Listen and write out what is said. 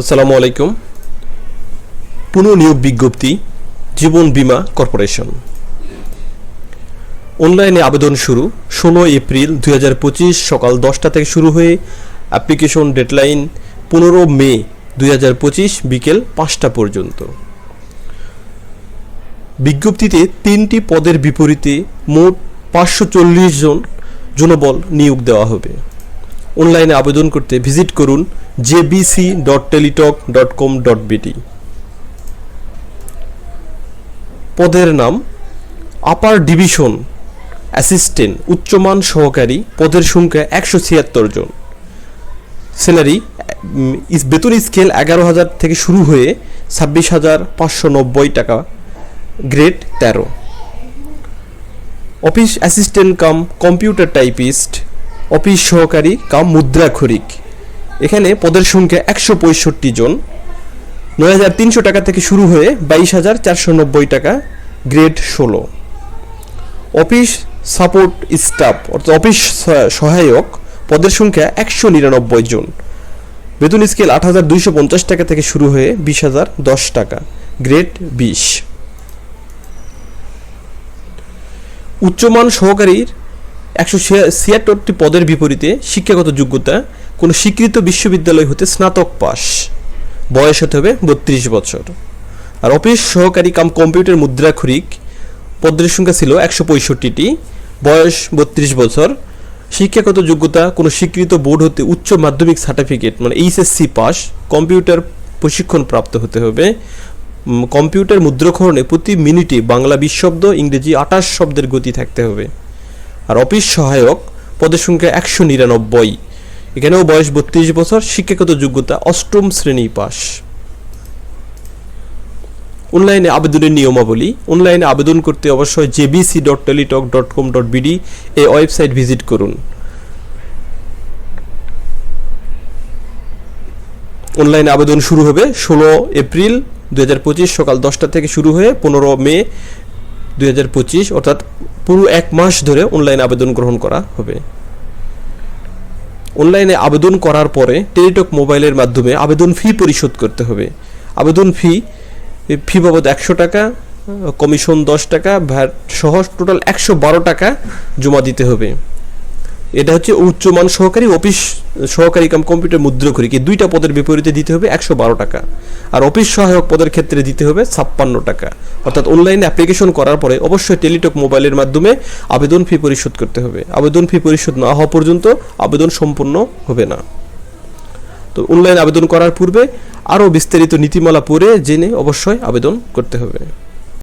আসসালামু আলাইকুম। পুনঃনিয়োগ বিজ্ঞপ্তি, জীবন বীমা কর্পোরেশন। অনলাইনে আবেদন শুরু ষোলো এপ্রিল দুই হাজার পঁচিশ সকাল দশটা থেকে শুরু হয়ে অ্যাপ্লিকেশন ডেডলাইন পনেরো মে দুই হাজার পঁচিশ বিকেল পাঁচটা পর্যন্ত। বিজ্ঞপ্তিতে তিনটি পদের বিপরীতে মোট পাঁচশো চল্লিশ জন জনবল নিয়োগ দেওয়া হবে। অনলাইনে আবেদন করতে ভিজিট করুন JBC dot Teletalk dot com dot BD পদের নাম আপার ডিভিশন অ্যাসিস্ট্যান্ট উচ্চমান সহকারী, পদের সংখ্যা একশো ছিয়াত্তর জন। স্যালারি বেতন স্কেল এগারো হাজার থেকে শুরু হয়ে ছাব্বিশ হাজার পাঁচশো নব্বই টাকা গ্রেড তেরো। Office assistant cum computer typist office সহকারী কাম মুদ্রাক্ষরিক এখানে পদের সংখ্যা একশো পঁয়ষট্টি জন। নয় হাজার তিনশো টাকা থেকে শুরু হয়ে বাইশ হাজার চারশো নব্বই টাকা, গ্রেড ষোলো। অফিস সাপোর্ট স্টাফ, অর্থাৎ অফিস সহায়- সহায়ক, পদের সংখ্যা একশো নিরানব্বই জন। বেতন স্কেল আট হাজার দুইশো পঞ্চাশ টাকা থেকে শুরু হয়ে বিশ হাজার দশ টাকা, গ্রেড বিশ। উচ্চমান সহকারীর একশো ছিয়াত্তরটি পদের বিপরীতে শিক্ষাগত যোগ্যতা কোনো স্বীকৃত বিশ্ববিদ্যালয় হতে স্নাতক পাস। বয়স হতে হবে বত্রিশ বছর। আর অফিস সহকারী কাম কম্পিউটার মুদ্রাক্ষরিক পদের সংখ্যা ছিল একশো পঁয়ষট্টিটি। বয়স বত্রিশ বছর। শিক্ষাগত যোগ্যতা কোনো স্বীকৃত বোর্ড হতে উচ্চ মাধ্যমিক সার্টিফিকেট মানে এইচএসসি পাস, কম্পিউটার প্রশিক্ষণ প্রাপ্ত হতে হবে। কম্পিউটার মুদ্রাক্ষরণে প্রতি মিনিটে বাংলা বিশ শব্দ, ইংরেজি আঠাশ শব্দের গতি থাকতে হবে। আর অফিস সহায়ক পদের সংখ্যা একশো নিরানব্বই। এখানেও বয়স বত্রিশ বছর, শিক্ষাগত যোগ্যতা অষ্টম শ্রেণি পাস। অনলাইনে আবেদনের নিয়মাবলী। অনলাইনে আবেদন করতে অবশ্যই JBC dot Teletalk dot com dot BD এই ওয়েবসাইট ভিজিট করুন। অনলাইনে আবেদন শুরু হবে ষোলো এপ্রিল দুই হাজার পঁচিশ সকাল দশটা থেকে শুরু হয়ে পনেরো মে দু হাজার পঁচিশ, অর্থাৎ পুরো এক মাস ধরে অনলাইন আবেদন গ্রহণ করা হবে। অনলাইনে আবেদন করার পরে টেলিটক মোবাইলের মাধ্যমে আবেদন ফি পরিশোধ করতে হবে। আবেদন ফি ফি বাবদ একশো টাকা কমিশন দশ টাকা ভ্যাট সহ টোটাল একশো বারো টাকা জমা দিতে হবে। এটা হচ্ছে উচ্চমান সহকারী, অফিস সহকারী কাম কম্পিউটার মুদ্রাক্ষরিক দুইটা পদের বিপরীতে দিতে হবে একশো বারো টাকা। আর অফিস সহায়ক পদের ক্ষেত্রে দিতে হবে ছাপ্পান্ন টাকা। অর্থাৎ অনলাইনে অ্যাপ্লিকেশন করার পরে অবশ্যই টেলিটক মোবাইলের মাধ্যমে আবেদন ফি পরিশোধ করতে হবে। আবেদন ফি পরিশোধ না হওয়া পর্যন্ত আবেদন সম্পূর্ণ হবে না। তো অনলাইন আবেদন করার পূর্বে আরও বিস্তারিত নীতিমালা পড়ে জেনে অবশ্যই আবেদন করতে হবে।